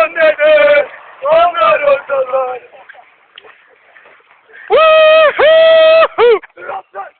annene. Onlar oradalar. Hıhı! Rahatlar.